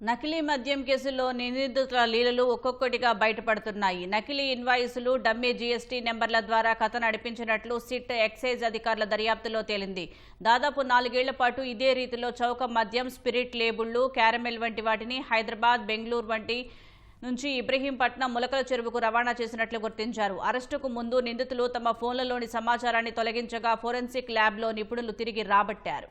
నకిలీ మద్యం కేసుల్లో నిందితుల లీలలు ఒక్కొక్కటిగా బయటపడుతున్నాయి. నకిలీ ఇన్వాయిసులు డమ్మీ జీఎస్టీ నెంబర్ల ద్వారా కథ నడిపించినట్లు సిట్ ఎక్సైజ్ అధికారుల దర్యాప్తులో తేలింది. దాదాపు నాలుగేళ్ళ పాటు ఇదే రీతిలో చౌక మద్యం స్పిరిట్ లేబుళ్ళు క్యారమెల్ వంటి వాటిని హైదరాబాద్ బెంగళూరు వంటి నుంచి ఇబ్రహీంపట్నం ములకల చెరువుకు రవాణా చేసినట్లు గుర్తించారు. అరెస్టుకు ముందు నిందితులు తమ ఫోన్లలోని సమాచారాన్ని తొలగించగా ఫోరెన్సిక్ ల్యాబ్లో నిపుణులు తిరిగి రాబట్టారు.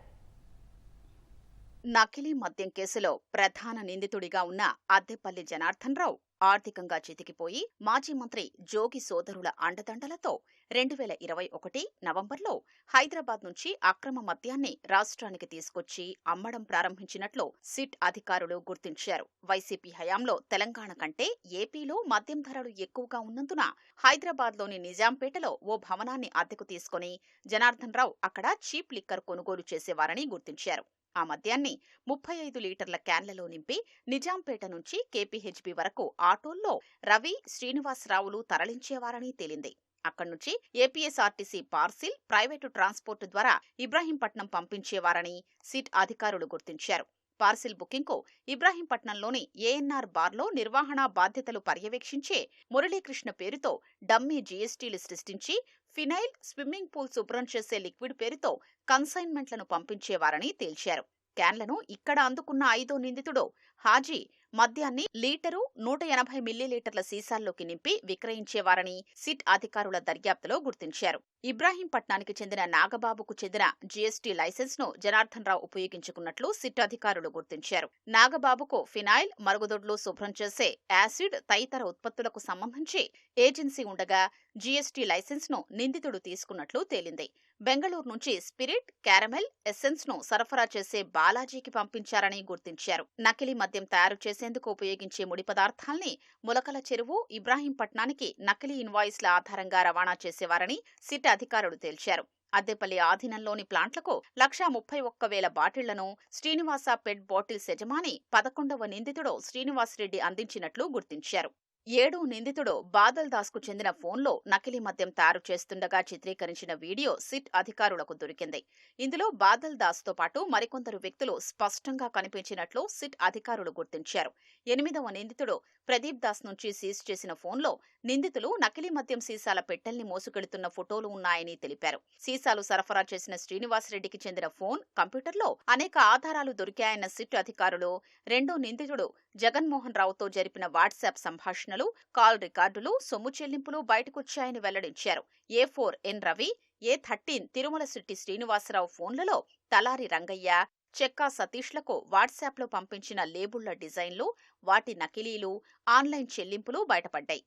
నకిలీ మద్యం కేసులో ప్రధాన నిందితుడిగా ఉన్న అద్దెపల్లి జనార్దన్ రావు ఆర్థికంగా చితికిపోయి మాజీ మంత్రి జోగి సోదరుల అండదండలతో రెండు వేల ఇరవై ఒకటి నవంబర్లో హైదరాబాద్ నుంచి అక్రమ మద్యాన్ని రాష్ట్రానికి తీసుకొచ్చి అమ్మడం ప్రారంభించినట్లు సిట్ అధికారులు గుర్తించారు. వైసీపీ హయాంలో తెలంగాణ కంటే ఏపీలో మద్యం ధరలు ఎక్కువగా ఉన్నందున హైదరాబాద్లోని నిజాంపేటలో ఓ భవనాన్ని అద్దెకు తీసుకుని జనార్దన్ రావు అక్కడ చీప్ లిక్కర్ కొనుగోలు చేసేవారని గుర్తించారు. ఆ మద్యాన్ని ముప్పై ఐదు లీటర్ల క్యాన్లలో నింపి నిజాంపేట నుంచి కేపీహెచ్బి వరకు ఆటోల్లో రవి శ్రీనివాసరావులు తరలించేవారని తేలింది. అక్కడి నుంచి ఏపీఎస్ఆర్టీసీ పార్సిల్ ప్రైవేటు ట్రాన్స్పోర్ట్ ద్వారా ఇబ్రాహీంపట్నం పంపించేవారని సిట్ అధికారులు గుర్తించారు. పార్సిల్ బుకింగ్కు ఇబ్రాహీంపట్నంలోని ఏఎన్ఆర్ బార్లో నిర్వహణ బాధ్యతలు పర్యవేక్షించే మురళీకృష్ణ పేరుతో డమ్మీ జీఎస్టీలు సృష్టించి ఫినైల్ స్విమ్మింగ్ పూల్ శుభ్రం చేసే లిక్విడ్ పేరుతో కన్సైన్మెంట్లను పంపించేవారని తేల్చారు. క్యాన్లను ఇక్కడ అందుకున్న ఐదో నిందితుడు హాజీ మద్యాన్ని లీటరు నూట ఎనభై మిల్లీలీటర్ల సీసాల్లోకి నింపి విక్రయించేవారని సిట్ అధికారుల దర్యాప్తులో గుర్తించారు. ఇబ్రాహీంపట్నానికి చెందిన నాగబాబుకు చెందిన జీఎస్టీ లైసెన్స్ను జనార్దన్ రావు ఉపయోగించుకున్నట్లు సిట్ అధికారులు గుర్తించారు. నాగబాబుకు ఫినాయిల్ మరుగుదొడ్లు శుభ్రం చేసే యాసిడ్ తదితర ఉత్పత్తులకు సంబంధించి ఏజెన్సీ ఉండగా జీఎస్టీ లైసెన్స్ను నిందితుడు తీసుకున్నట్లు తేలింది. బెంగళూరు నుంచి స్పిరిట్ క్యారమెల్ ఎసెన్స్ను సరఫరా చేసే బాలాజీకి పంపించారని గుర్తించారు. నకిలీ మద్యం తయారు చేసేందుకు ఉపయోగించే ముడి పదార్థాల్ని ములకల చెరువు ఇబ్రాహీంపట్నానికి నకిలీ ఇన్వాయిస్ల ఆధారంగా రవాణా చేసేవారని సిట్ అధికారులు తేల్చారు. అద్దెపల్లి ఆధీనంలోని ప్లాంట్లకు లక్షా ముప్పై ఒక్క వేల బాటిళ్ళను శ్రీనివాస పెట్ బాటిల్స్ యజమాని పదకొండవ నిందితుడు శ్రీనివాసరెడ్డి అందించినట్లు గుర్తించారు. ఏడో నిందితుడు బాదల్ దాస్కు చెందిన ఫోన్లో నకిలీ మద్యం తయారు చేస్తుండగా చిత్రీకరించిన వీడియో సిట్ అధికారులకు దొరికింది. ఇందులో బాదల్ దాస్తో పాటు మరికొందరు వ్యక్తులు స్పష్టంగా కనిపించినట్లు సిట్ అధికారులు గుర్తించారు. ఎనిమిదవ నిందితుడు ప్రదీప్ దాస్ నుంచి సీజ్ చేసిన ఫోన్లో నిందితులు నకిలీ మద్యం సీసాల పెట్టెల్ని మోసుకెడుతున్న ఫోటోలు ఉన్నాయని తెలిపారు. సీసాలు సరఫరా చేసిన శ్రీనివాసరెడ్డికి చెందిన ఫోన్ కంప్యూటర్లో అనేక ఆధారాలు దొరికాయన్న సిట్ అధికారులు రెండో నిందితుడు జగన్మోహన్ రావుతో జరిపిన వాట్సాప్ సంభాషణలు కాల్ రికార్డులు సొమ్ము చెల్లింపులు బయటకొచ్చాయని వెల్లడించారు. A four N Ravi A thirteen Tirumala Shetty Srinivasarao ఫోన్లలో తలారి రంగయ్య చెక్కా సతీష్లకు వాట్సాప్లో పంపించిన లేబుళ్ళ డిజైన్లు వాటి నకిలీలు ఆన్లైన్ చెల్లింపులు బయటపడ్డాయి.